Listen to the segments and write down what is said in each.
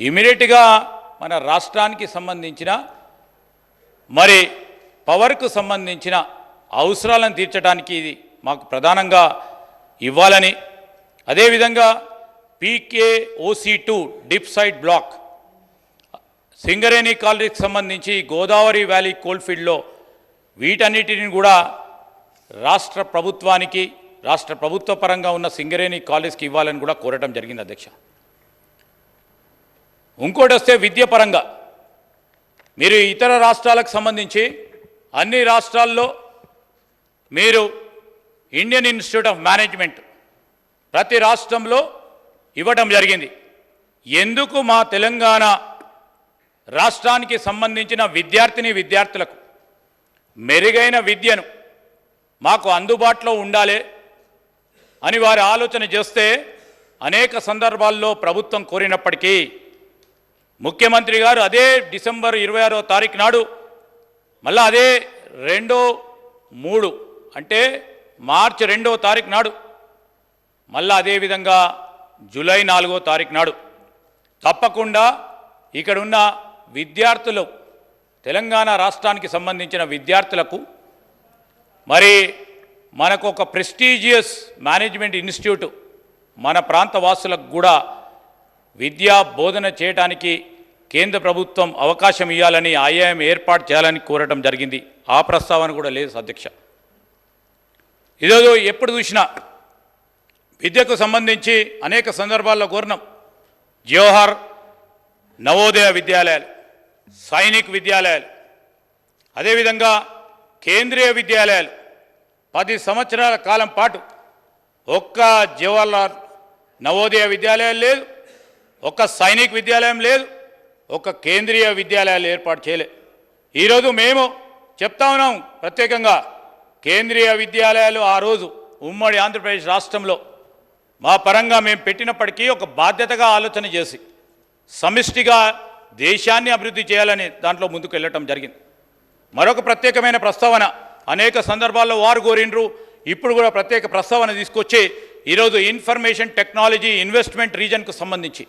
ఇమీడియట్గా మన రాష్ట్రానికి సంబంధించిన మరి పవర్కు సంబంధించిన అవసరాలను తీర్చడానికి ఇది మాకు ప్రధానంగా ఇవ్వాలని. అదేవిధంగా PK OC two dip side block Singareni కాలనీకి సంబంధించి గోదావరి వ్యాలీ కోల్ఫీల్డ్లో వీటన్నిటిని కూడా రాష్ట్ర ప్రభుత్వానికి రాష్ట్ర ప్రభుత్వ పరంగా ఉన్న సింగరేణి కాలేజ్కి ఇవ్వాలని కూడా కోరటం జరిగింది అధ్యక్ష. ఇంకోటి వస్తే విద్య పరంగా మీరు ఇతర రాష్ట్రాలకు సంబంధించి అన్ని రాష్ట్రాల్లో మీరు ఇండియన్ ఇన్స్టిట్యూట్ ఆఫ్ మేనేజ్మెంట్ ప్రతి రాష్ట్రంలో ఇవ్వటం జరిగింది. ఎందుకు మా తెలంగాణ రాష్ట్రానికి సంబంధించిన విద్యార్థిని విద్యార్థులకు మెరుగైన విద్యను మాకు అందుబాటులో ఉండాలి అని వారి ఆలోచన చేస్తే అనేక సందర్భాల్లో ప్రభుత్వం కోరినప్పటికీ ముఖ్యమంత్రి గారు అదే డిసెంబర్ ఇరవై ఆరో తారీఖు నాడు మళ్ళా అదే రెండో మూడు అంటే మార్చి రెండో తారీఖు నాడు మళ్ళా అదేవిధంగా జూలై నాలుగో తారీఖు నాడు. తప్పకుండా ఇక్కడ ఉన్న విద్యార్థులు తెలంగాణ రాష్ట్రానికి సంబంధించిన విద్యార్థులకు మరి మనకు ఒక ప్రెస్టీజియస్ మేనేజ్మెంట్ ఇన్స్టిట్యూట్ మన ప్రాంత వాసులకు కూడా విద్యా బోధన చేయడానికి కేంద్ర ప్రభుత్వం అవకాశం ఇవ్వాలని ఆయాయం ఏర్పాటు చేయాలని కోరటం జరిగింది. ఆ ప్రస్తావన కూడా లేదు అధ్యక్ష. ఇదేదో ఎప్పుడు చూసినా విద్యకు సంబంధించి అనేక సందర్భాల్లో కోరినాం. జవహర్ నవోదయ విద్యాలయాలు సైనిక్ విద్యాలయాలు అదేవిధంగా కేంద్రీయ విద్యాలయాలు పది సంవత్సరాల కాలం పాటు ఒక్క జవహర్లాల్ నవోదయ విద్యాలయం లేదు ఒక్క సైనిక్ విద్యాలయం లేదు ఒక కేంద్రీయ విద్యాలయాలు ఏర్పాటు చేయలే. ఈరోజు మేము చెప్తా ఉన్నాం ప్రత్యేకంగా. కేంద్రీయ విద్యాలయాలు ఆ రోజు ఉమ్మడి ఆంధ్రప్రదేశ్ రాష్ట్రంలో మా పరంగా మేము పెట్టినప్పటికీ ఒక బాధ్యతగా ఆలోచన చేసి సమిష్టిగా దేశాన్ని అభివృద్ధి చేయాలని దాంట్లో ముందుకు వెళ్ళటం జరిగింది. మరొక ప్రత్యేకమైన ప్రస్తావన అనేక సందర్భాల్లో వారు కోరిండ్రు ఇప్పుడు కూడా ప్రత్యేక ప్రస్తావన తీసుకొచ్చి ఈరోజు ఇన్ఫర్మేషన్ టెక్నాలజీ ఇన్వెస్ట్మెంట్ రీజన్కు సంబంధించి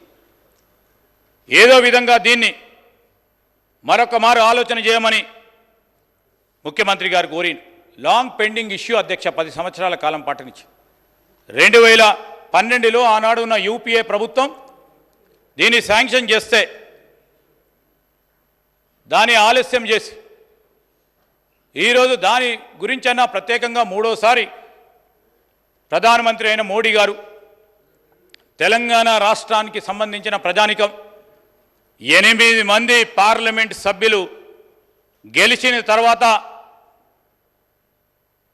ఏదో విధంగా దీన్ని మరొక మారు ఆలోచన చేయమని ముఖ్యమంత్రి గారు కోరింది లాంగ్ పెండింగ్ ఇష్యూ అధ్యక్ష పది సంవత్సరాల కాలం పాటనిచ్చి నుంచి రెండు వేల పన్నెండులో ఆనాడు ఉన్న యూపీఏ ప్రభుత్వం దీన్ని శాంక్షన్ చేస్తే దాన్ని ఆలస్యం చేసి ఈరోజు దాని గురించన్నా ప్రత్యేకంగా మూడోసారి ప్రధానమంత్రి అయిన మోడీ గారు తెలంగాణ రాష్ట్రానికి సంబంధించిన ప్రజానికం ఎనిమిది మంది పార్లమెంట్ సభ్యులు గెలిచిన తర్వాత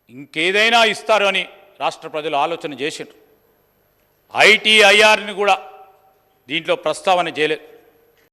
ఇంకేదైనా ఇస్తారు అని రాష్ట్ర ప్రజలు ఆలోచన చేసిండ్రు. ఐటీఐఆర్ని కూడా దీంట్లో ప్రస్తావన చేయలేదు.